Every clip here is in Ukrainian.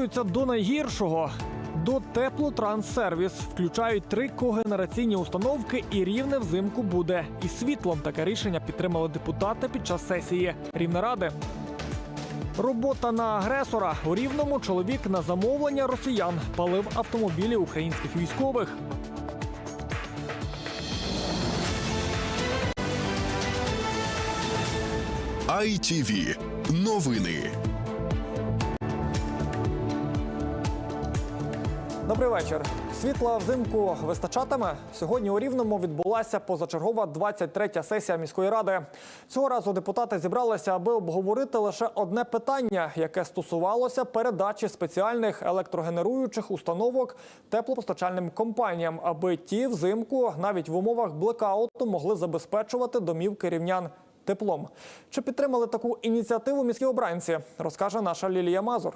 Готуються до найгіршого. До теплотранссервіс включають три когенераційні установки, і рівне взимку буде і світлом. Таке рішення підтримали депутати під час сесії Рівнеради. Робота на агресора у рівному чоловік на замовлення росіян палив автомобілі українських військових. ITV. Новини. Добрий вечір. Світла взимку вистачатиме. Сьогодні у Рівному відбулася позачергова 23-я сесія міської ради. Цього разу депутати зібралися, аби обговорити лише одне питання, яке стосувалося передачі спеціальних електрогенеруючих установок теплопостачальним компаніям, аби ті взимку навіть в умовах блекауту могли забезпечувати домівки рівнян теплом. Чи підтримали таку ініціативу міські обранці? Розкаже наша Лілія Мазур.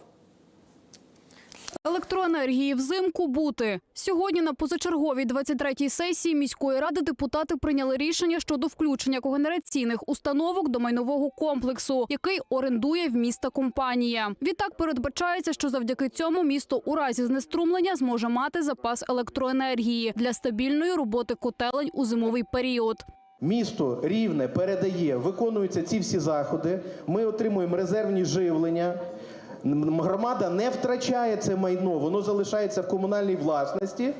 Електроенергії взимку бути сьогодні на позачерговій 23-й сесії міської ради депутати прийняли рішення щодо включення когенераційних установок до майнового комплексу, який орендує в міста компанія. Відтак передбачається, що завдяки цьому місто у разі знеструмлення зможе мати запас електроенергії для стабільної роботи котелень у зимовий період. Місто рівне передає, виконуються ці всі заходи. Ми отримуємо резервні живлення. Громада не втрачає це майно, воно залишається в комунальній власності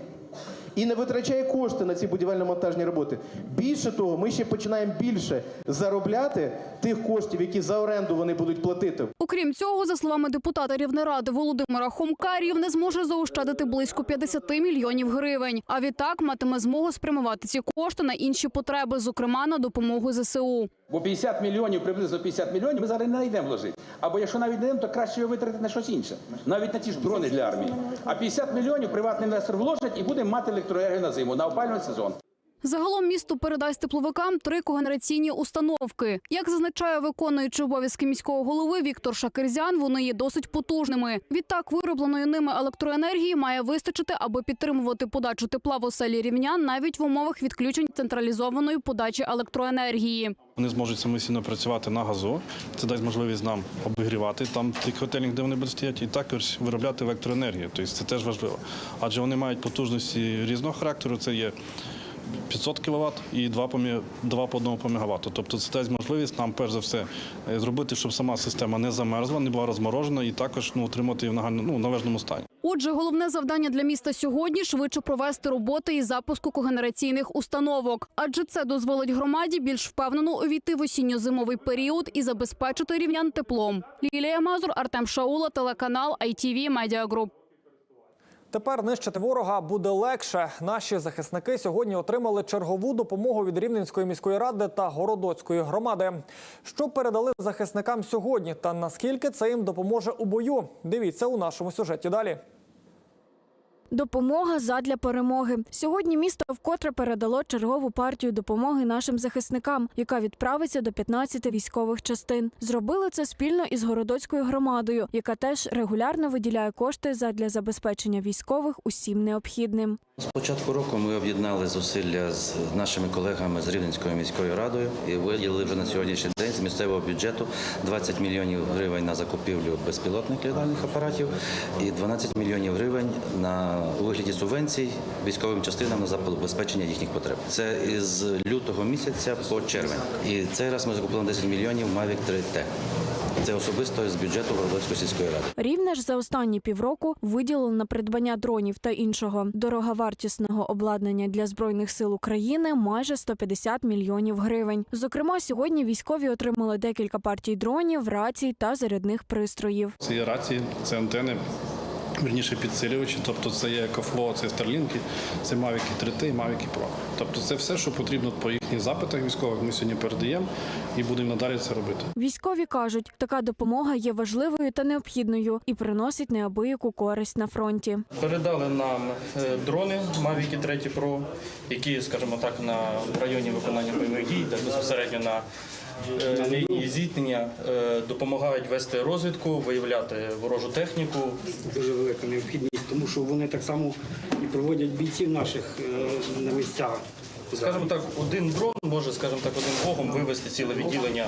і не витрачає кошти на ці будівельно-монтажні роботи. Більше того, ми ще починаємо більше заробляти тих коштів, які за оренду вони будуть платити. Окрім цього, за словами депутата Рівнеради Володимира Хомка, Рівне зможе заощадити близько 50 мільйонів гривень. А відтак матиме змогу спрямувати ці кошти на інші потреби, зокрема на допомогу ЗСУ. Бо 50 мільйонів, приблизно 50 мільйонів, ми зараз не знайдемо вложити. Або якщо навіть не то краще його витратити на щось інше, навіть на ті ж дрони для армії. А 50 мільйонів приватний інвестор вложить і буде мати електроенергію на зиму, на опалювальний сезон. Загалом місто передасть тепловикам три когенераційні установки. Як зазначає виконуючий обов'язки міського голови Віктор Шакерзян, вони є досить потужними. Відтак, виробленої ними електроенергії має вистачити, аби підтримувати подачу тепла в оселі рівнян навіть в умовах відключень централізованої подачі електроенергії. Вони зможуть самостійно працювати на газу. Це дасть можливість нам обігрівати там тих котельних, де вони будуть стояти, і також виробляти електроенергію. Тобто це теж важливо. Адже вони мають потужності різного характеру. Це є 500 кВт і 2 по, мі- 2 по 1 по мегаватту. Тобто це дасть можливість нам, перш за все, е, зробити, щоб сама система не замерзла, не була розморожена і також ну, отримати її в ну, належному стані. Отже, головне завдання для міста сьогодні швидше провести роботи із запуску когенераційних установок, адже це дозволить громаді більш впевнено увійти в осінньо-зимовий період і забезпечити рівнян теплом. Лілія Мазур, Артем Шаула, телеканал ITV Media Group. Тепер нищити ворога буде легше. Наші захисники сьогодні отримали чергову допомогу від Рівненської міської ради та Городоцької громади. Що передали захисникам сьогодні, та наскільки це їм допоможе у бою? Дивіться у нашому сюжеті далі. Допомога задля перемоги. Сьогодні місто вкотре передало чергову партію допомоги нашим захисникам, яка відправиться до 15 військових частин. Зробили це спільно із городоцькою громадою, яка теж регулярно виділяє кошти задля забезпечення військових усім необхідним. З початку року ми об'єднали зусилля з нашими колегами з Рівненською міською радою і виділили вже на сьогоднішній день з місцевого бюджету 20 мільйонів гривень на закупівлю безпілотних літальних апаратів і 12 мільйонів гривень на у вигляді субвенцій військовим частинам на забезпечення їхніх потреб. Це із лютого місяця по червень. І цей раз ми закупили на 10 мільйонів Mavic 3T. Це особисто з бюджету Городоцької сільської ради. Рівне ж за останні півроку виділили на придбання дронів та іншого дороговартісного обладнання для збройних сил України майже 150 мільйонів гривень. Зокрема, сьогодні військові отримали декілька партій дронів, рацій та зарядних пристроїв. Є рації, це антени. Вірніше підсилювачі, тобто це є Екофло, це Старлінки, це Mavic 3T і Mavic Pro. Тобто це все, що потрібно по їхніх запитах військових, ми сьогодні передаємо і будемо надалі це робити. Військові кажуть, така допомога є важливою та необхідною і приносить неабияку користь на фронті. Передали нам е, дрони Mavic 3 Pro, які, скажімо так, на районі виконання бойових дій, де безпосередньо на е, лінії зіткнення е, допомагають вести розвідку, виявляти ворожу техніку. дуже велика необхідність, тому що вони так само і проводять бійців наших е, на місцях. Скажімо так, один дрон може, скажімо так, одним богом вивести ціле відділення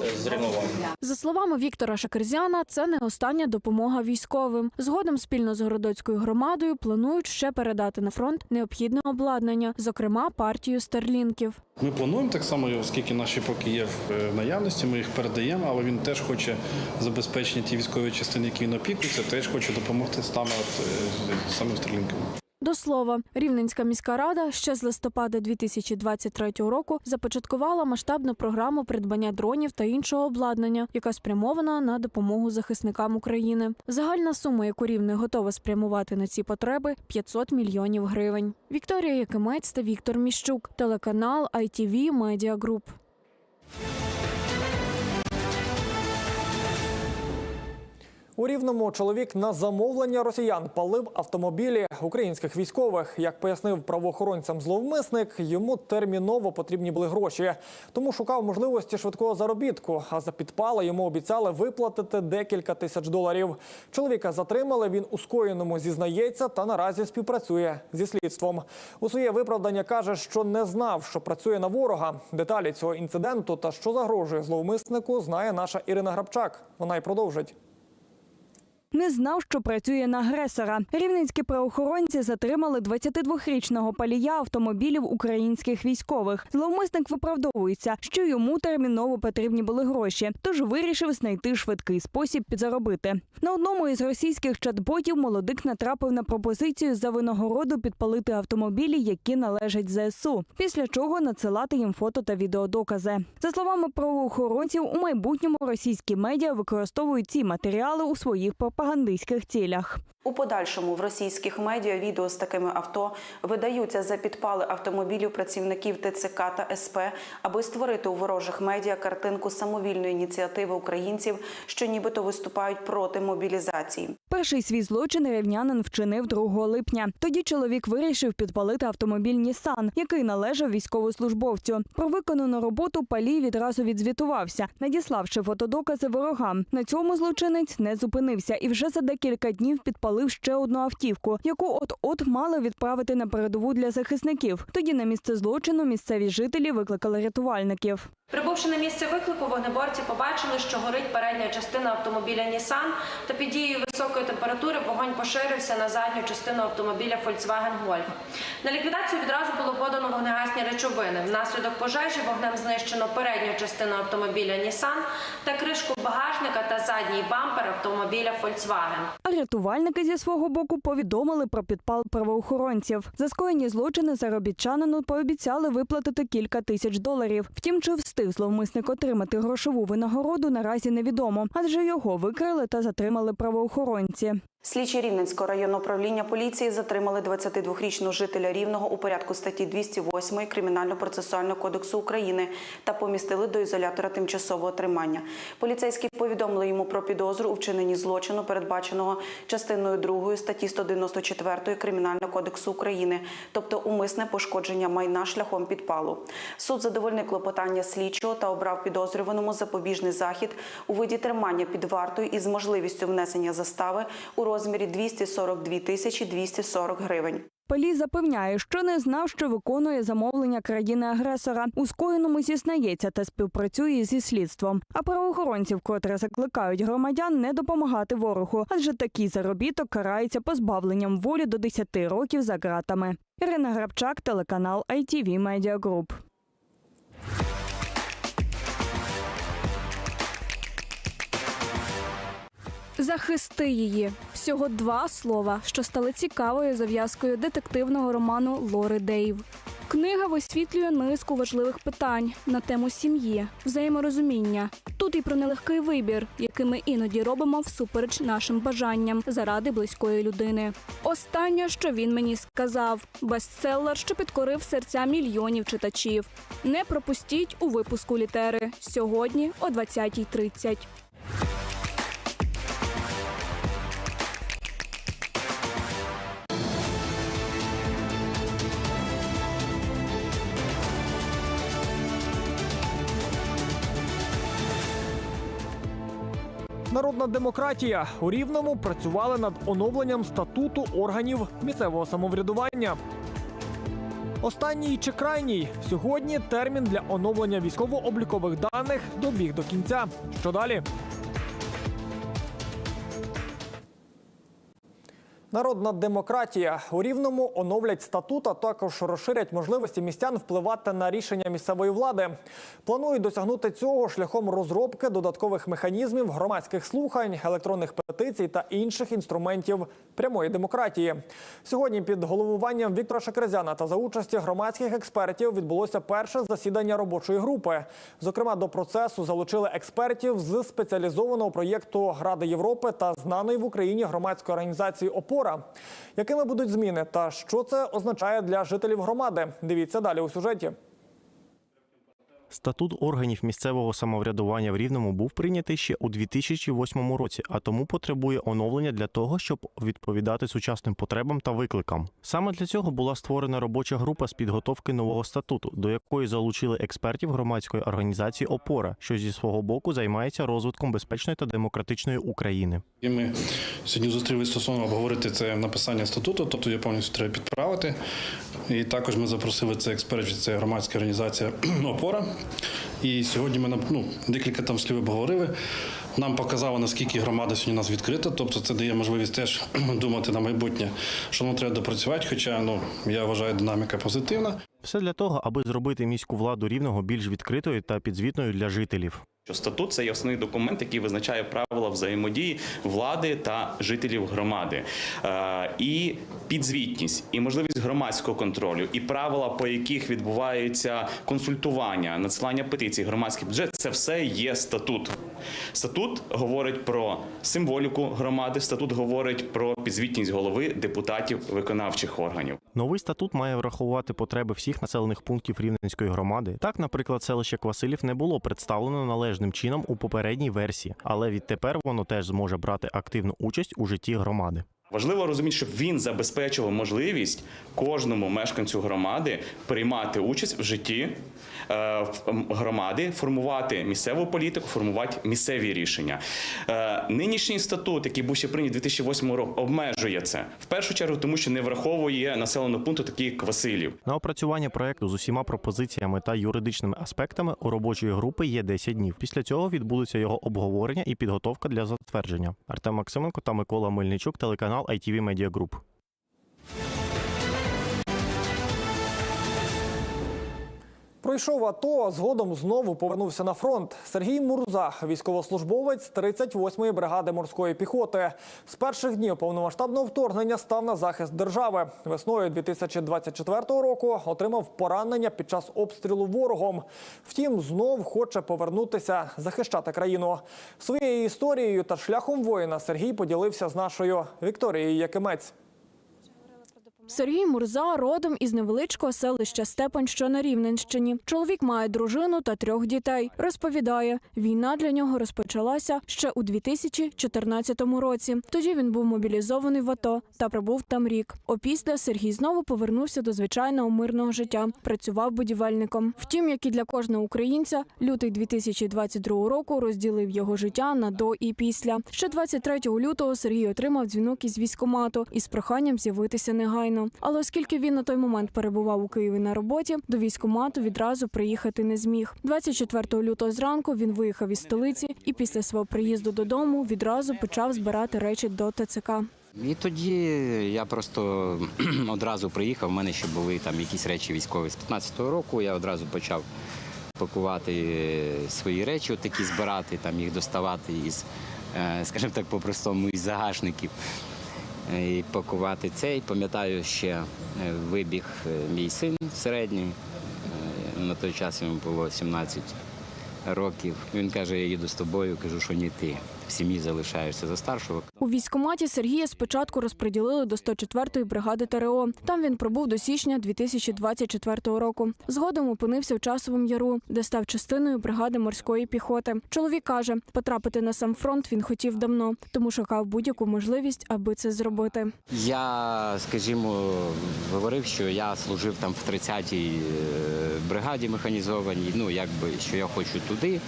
е, з рівноваги. За словами Віктора Шакерзяна, це не остання допомога військовим. Згодом спільно з городоцькою громадою планують ще передати на фронт необхідне обладнання, зокрема партію старлінків. Ми плануємо так само, оскільки наші поки є в е, наявності, ми їх передаємо, але він теж хоче забезпечення ті військові частини, які він опікується, теж хоче допомогти саме от, е, саме Старлінкам. До слова, Рівненська міська рада ще з листопада 2023 року започаткувала масштабну програму придбання дронів та іншого обладнання, яка спрямована на допомогу захисникам України. Загальна сума, яку рівне готова спрямувати на ці потреби 500 мільйонів гривень. Вікторія Якимець та Віктор Міщук, телеканал ITV Media Group. У рівному чоловік на замовлення росіян палив автомобілі українських військових. Як пояснив правоохоронцям зловмисник, йому терміново потрібні були гроші, тому шукав можливості швидкого заробітку. А за підпали йому обіцяли виплатити декілька тисяч доларів. Чоловіка затримали. Він у скоєному зізнається та наразі співпрацює зі слідством. У своє виправдання каже, що не знав, що працює на ворога. Деталі цього інциденту та що загрожує зловмиснику, знає наша Ірина Грабчак. Вона й продовжить. Не знав, що працює на агресора. Рівненські правоохоронці затримали 22-річного палія автомобілів українських військових. Зловмисник виправдовується, що йому терміново потрібні були гроші, тож вирішив знайти швидкий спосіб підзаробити. На одному із російських чат-ботів молодик натрапив на пропозицію за винагороду підпалити автомобілі, які належать ЗСУ, після чого надсилати їм фото та відеодокази. За словами правоохоронців, у майбутньому російські медіа використовують ці матеріали у своїх пропагандистських цілях. У подальшому в російських медіа відео з такими авто видаються за підпали автомобілів працівників ТЦК та СП, аби створити у ворожих медіа картинку самовільної ініціативи українців, що нібито виступають проти мобілізації. Перший свій злочин рівнянин вчинив 2 липня. Тоді чоловік вирішив підпалити автомобіль Нісан, який належав військовослужбовцю. Про виконану роботу палій відразу відзвітувався, надіславши фотодокази ворогам. На цьому злочинець не зупинився і вже за декілька днів підпалив ще одну автівку, яку от-от мали відправити на передову для захисників. Тоді на місце злочину місцеві жителі викликали рятувальників. Прибувши на місце виклику, вогнеборці побачили, що горить передня частина автомобіля Нісан, та під дією високої температури вогонь поширився на задню частину автомобіля Volkswagen Golf. На ліквідацію відразу було подано вогнегасні речовини. Внаслідок пожежі вогнем знищено передню частину автомобіля Нісан та кришку багажника та задній бампер автомобіля Volkswagen. А рятувальники зі свого боку повідомили про підпал правоохоронців. За скоєні злочини заробітчанину пообіцяли виплатити кілька тисяч доларів. Втім, чи встиг зловмисник отримати грошову винагороду, наразі невідомо, адже його викрили та затримали правоохоронці. Слідчі Рівненського районного управління поліції затримали 22-річного жителя Рівного у порядку статті 208 Кримінально-процесуального кодексу України та помістили до ізолятора тимчасового тримання. Поліцейські повідомили йому про підозру у вчиненні злочину, передбаченого частиною 2 статті 194 Кримінального кодексу України, тобто умисне пошкодження майна шляхом підпалу. Суд задовольнив клопотання слідчого та обрав підозрюваному запобіжний захід у виді тримання під вартою із можливістю внесення застави у розмірі 242 тисячі 240 гривень. Палій запевняє, що не знав, що виконує замовлення країни-агресора. У скоєному зізнається та співпрацює зі слідством. А правоохоронці вкотре закликають громадян не допомагати ворогу, адже такий заробіток карається позбавленням волі до 10 років за ґратами. Ірина Грабчак, телеканал ITV Media Group. Захисти її всього два слова, що стали цікавою зав'язкою детективного роману Лори Дейв. Книга висвітлює низку важливих питань на тему сім'ї, взаєморозуміння. Тут і про нелегкий вибір, який ми іноді робимо всупереч нашим бажанням заради близької людини. Останнє, що він мені сказав, бестселер, що підкорив серця мільйонів читачів. Не пропустіть у випуску літери сьогодні о 20.30. Народна демократія у Рівному працювали над оновленням статуту органів місцевого самоврядування. Останній чи крайній сьогодні термін для оновлення військово-облікових даних добіг до кінця. Що далі? Народна демократія у рівному оновлять статут, а також розширять можливості містян впливати на рішення місцевої влади. Планують досягнути цього шляхом розробки додаткових механізмів громадських слухань, електронних петицій та інших інструментів прямої демократії. Сьогодні під головуванням Віктора Шакрезяна та за участі громадських експертів відбулося перше засідання робочої групи. Зокрема, до процесу залучили експертів з спеціалізованого проєкту Ради Європи та знаної в Україні громадської організації ОПОРА. Якими будуть зміни та що це означає для жителів громади? Дивіться далі у сюжеті. Статут органів місцевого самоврядування в Рівному був прийнятий ще у 2008 році, а тому потребує оновлення для того, щоб відповідати сучасним потребам та викликам. Саме для цього була створена робоча група з підготовки нового статуту, до якої залучили експертів громадської організації ОПОРА, що зі свого боку займається розвитком безпечної та демократичної України. І ми сьогодні зустрілися стосовно обговорити це написання статуту, тобто його повністю треба підправити. І також ми запросили це експертів, це громадська організація Опора. І сьогодні ми ну, декілька там слів обговорили. Нам показало, наскільки громада сьогодні нас відкрита, тобто це дає можливість теж думати на майбутнє, що нам треба допрацювати. Хоча ну я вважаю, динаміка позитивна. Все для того, аби зробити міську владу рівного більш відкритою та підзвітною для жителів. Що статут це є основний документ, який визначає правила взаємодії влади та жителів громади, Е, і підзвітність, і можливість громадського контролю, і правила, по яких відбувається консультування, надсилання петицій, громадський бюджет це все є статут. Статут говорить про символіку громади. Статут говорить про підзвітність голови депутатів виконавчих органів. Новий статут має врахувати потреби всіх населених пунктів Рівненської громади. Так, наприклад, селище Квасилів не було представлено належним чином у попередній версії, але відтепер воно теж зможе брати активну участь у житті громади. Важливо розуміти, щоб він забезпечував можливість кожному мешканцю громади приймати участь в житті е, громади, формувати місцеву політику, формувати місцеві рішення. Е, Нинішній статут, який був ще прийнят 2008 року, обмежує це в першу чергу, тому що не враховує населеного пункту, такий як Василів. На опрацювання проекту з усіма пропозиціями та юридичними аспектами у робочої групи є 10 днів. Після цього відбудеться його обговорення і підготовка для затвердження. Артем Максименко та Микола Мельничук, телеканал ITV Media Group. Пройшов АТО, а згодом знову повернувся на фронт. Сергій Мурза, військовослужбовець 38-ї бригади морської піхоти. З перших днів повномасштабного вторгнення став на захист держави. Весною 2024 року отримав поранення під час обстрілу ворогом. Втім, знов хоче повернутися захищати країну. Своєю історією та шляхом воїна Сергій поділився з нашою Вікторією Якимець. Сергій Мурза родом із невеличкого селища Степань, що на Рівненщині. Чоловік має дружину та трьох дітей. Розповідає, війна для нього розпочалася ще у 2014 році. Тоді він був мобілізований в АТО та пробув там рік. Опісля Сергій знову повернувся до звичайного мирного життя. Працював будівельником. Втім, як і для кожного українця, лютий 2022 року розділив його життя на до і після. Ще 23 лютого Сергій отримав дзвінок із військкомату із проханням з'явитися негайно. Але оскільки він на той момент перебував у Києві на роботі, до військкомату відразу приїхати не зміг. 24 лютого зранку він виїхав із столиці і після свого приїзду додому відразу почав збирати речі до ТЦК. І тоді я просто одразу приїхав. У мене ще були там якісь речі військові з 15-го року. Я одразу почав пакувати свої речі, такі збирати, там їх доставати із, е, скажімо так, по-простому, із загашників. Е, І пакувати цей. Пам'ятаю, ще е, вибіг е, мій син середній. На той час йому було 17 років. Він каже, я їду з тобою, кажу, що ні ти. В сім'ї залишаєшся за старшого. У військкоматі Сергія спочатку розподілили до 104-ї бригади ТРО. Там він пробув до січня 2024 року. Згодом опинився в часовому яру, де став частиною бригади морської піхоти. Чоловік каже, потрапити на сам фронт він хотів давно, тому шукав будь-яку можливість, аби це зробити. Я, скажімо, говорив, що я служив там в 30-й е, бригаді механізованій, ну якби що я хочу туди.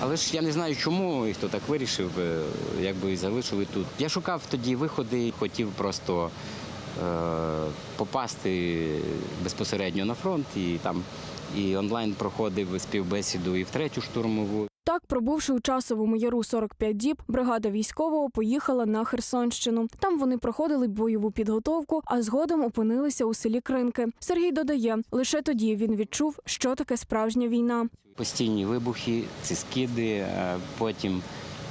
Але ж я не знаю чому і хто так вирішив, е, якби і залишили тут. Я шукав тоді виходи, хотів просто попасти безпосередньо на фронт і там і онлайн проходив співбесіду і в третю штурмову. Так, пробувши у часовому яру 45 діб, бригада військового поїхала на Херсонщину. Там вони проходили бойову підготовку, а згодом опинилися у селі Кринки. Сергій додає, лише тоді він відчув, що таке справжня війна. Постійні вибухи, ці скиди, е, потім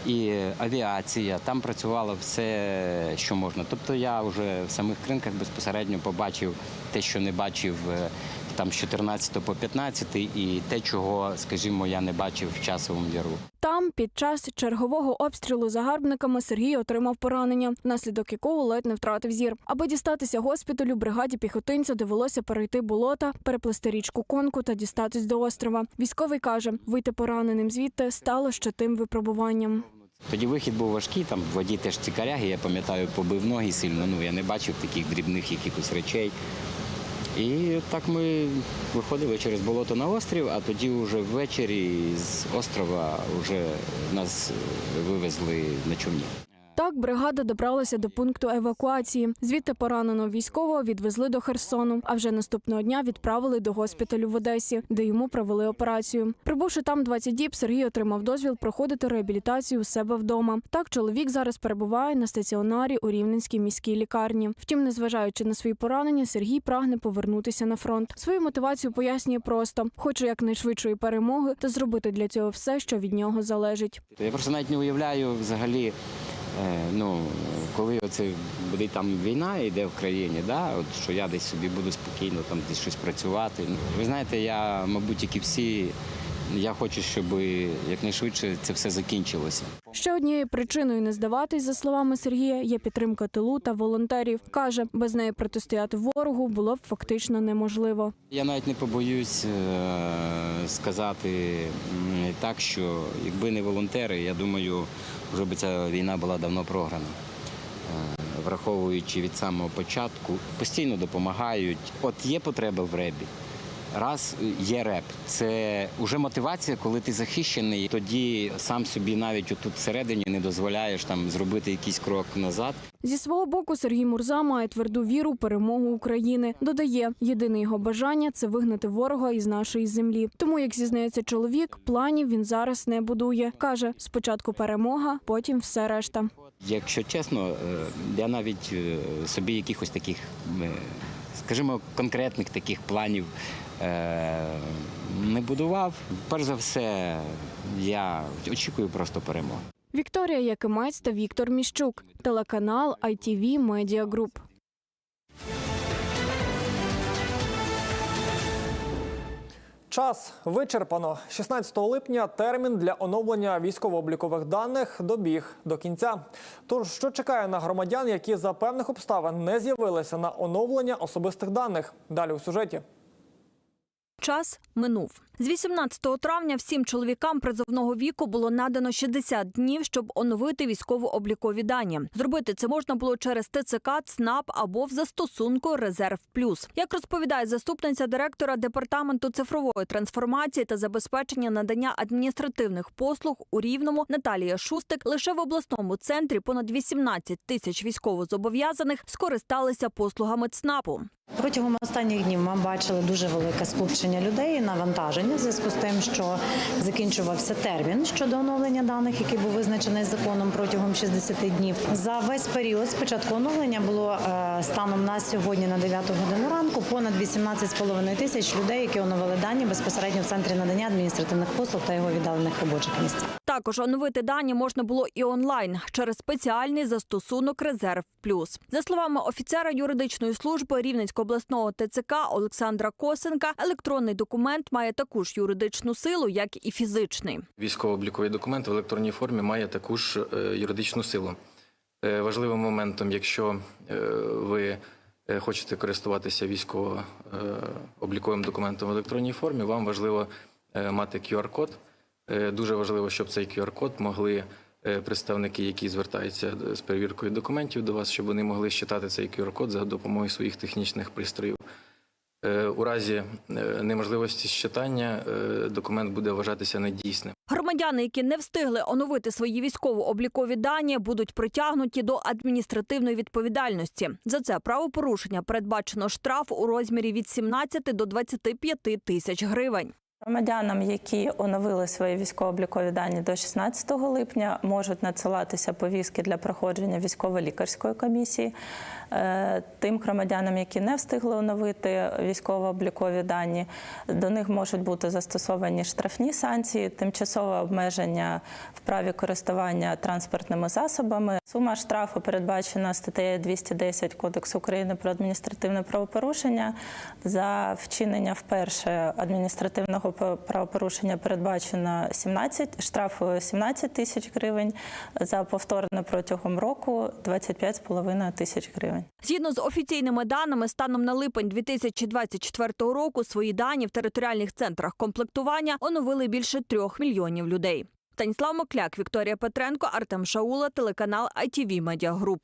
і авіація. Там працювало все, що можна. Тобто я вже в самих кринках безпосередньо побачив те, що не бачив е, там з 14 по 15, і те, чого, скажімо, я не бачив в часовому яру. Там під час чергового обстрілу загарбниками Сергій отримав поранення, внаслідок якого ледь не втратив зір. Аби дістатися госпіталю, бригаді піхотинця довелося перейти болота, переплести річку конку та дістатись до острова. Військовий каже, вийти пораненим звідти стало ще тим випробуванням. Тоді вихід був важкий, там в воді теж ці коряги, я пам'ятаю, побив ноги сильно. Ну я не бачив таких дрібних якихось речей. І так ми виходили через болото на острів, а тоді вже ввечері з острова вже нас вивезли на човні. Так бригада добралася до пункту евакуації. Звідти пораненого військового відвезли до Херсону. А вже наступного дня відправили до госпіталю в Одесі, де йому провели операцію. Прибувши там 20 діб, Сергій отримав дозвіл проходити реабілітацію у себе вдома. Так чоловік зараз перебуває на стаціонарі у Рівненській міській лікарні. Втім, незважаючи на свої поранення, Сергій прагне повернутися на фронт. Свою мотивацію пояснює просто: хоче якнайшвидшої перемоги та зробити для цього все, що від нього залежить. Я просто навіть не уявляю взагалі. Е, Ну, коли оце буде там війна йде в країні, да, от що я десь собі буду спокійно там десь щось працювати. Ну, Ви знаєте, я, мабуть, як і всі, я хочу, щоб якнайшвидше це все закінчилося. Ще однією причиною не здаватись, за словами Сергія, є підтримка тилу та волонтерів. Каже, без неї протистояти ворогу було б фактично неможливо. Я навіть не побоюсь е, сказати так, що якби не волонтери, я думаю, вже би ця війна була давно програна. Е, Враховуючи від самого початку, постійно допомагають. От є потреба в ребі. Раз є реп, це вже мотивація, коли ти захищений. Тоді сам собі навіть отут всередині не дозволяєш там зробити якийсь крок назад. Зі свого боку Сергій Мурза має тверду віру в перемогу України. Додає, єдине його бажання це вигнати ворога із нашої землі. Тому, як зізнається чоловік, планів він зараз не будує. каже: спочатку перемога, потім все решта. Якщо чесно, е, я навіть е, собі якихось таких, е, скажімо, конкретних таких планів е, не будував. Перш за все, я очікую просто перемоги. Вікторія Якимець та Віктор Міщук, телеканал ITV Media Group. Час вичерпано. 16 липня термін для оновлення військово-облікових даних добіг до кінця. Тож, що чекає на громадян, які за певних обставин не з'явилися на оновлення особистих даних? Далі у сюжеті. Час минув. З 18 травня всім чоловікам призовного віку було надано 60 днів, щоб оновити військово-облікові дані. Зробити це можна було через ТЦК, ЦНАП або в застосунку Резерв Плюс. Як розповідає заступниця директора департаменту цифрової трансформації та забезпечення надання адміністративних послуг у Рівному Наталія Шустик, лише в обласному центрі понад 18 тисяч військовозобов'язаних скористалися послугами ЦНАПу. Протягом останніх днів ми бачили дуже велике скупчення людей і навантаження в зв'язку з тим, що закінчувався термін щодо оновлення даних, який був визначений законом протягом 60 днів. За весь період з початку оновлення було е, станом на сьогодні на 9 годину ранку понад 18,5 тисяч людей, які оновили дані безпосередньо в центрі надання адміністративних послуг та його віддалених робочих місцях. Також оновити дані можна було і онлайн через спеціальний застосунок Резерв Плюс. За словами офіцера юридичної служби Рівненського обласного ТЦК Олександра Косенка, електронний документ має таку ж юридичну силу, як і фізичний. Військово-обліковий документ в електронній формі має таку ж е, юридичну силу. Е, Важливим моментом, якщо е, ви хочете користуватися військово-обліковим документом в електронній формі, вам важливо мати QR-код. Дуже важливо, щоб цей QR-код могли представники, які звертаються з перевіркою документів до вас, щоб вони могли считати цей QR-код за допомогою своїх технічних пристроїв. Е, У разі е, неможливості щитання е, документ буде вважатися недійсним. Громадяни, які не встигли оновити свої військово-облікові дані, будуть притягнуті до адміністративної відповідальності. За це правопорушення передбачено штраф у розмірі від 17 до 25 тисяч гривень. Громадянам, які оновили свої військово-облікові дані до 16 липня, можуть надсилатися повістки для проходження військово-лікарської комісії. Е, Тим громадянам, які не встигли оновити військово-облікові дані, до них можуть бути застосовані штрафні санкції, тимчасове обмеження в праві користування транспортними засобами. Сума штрафу передбачена статтею 210 Кодексу України про адміністративне правопорушення. За вчинення вперше адміністративного правопорушення передбачено 17, штраф 17 тисяч гривень, за повторне протягом року 25,5 тисяч гривень. Згідно з офіційними даними, станом на липень 2024 року свої дані в територіальних центрах комплектування оновили більше трьох мільйонів людей. Станіслав Мокляк, Вікторія Петренко, Артем Шаула, телеканал ITV Media Group.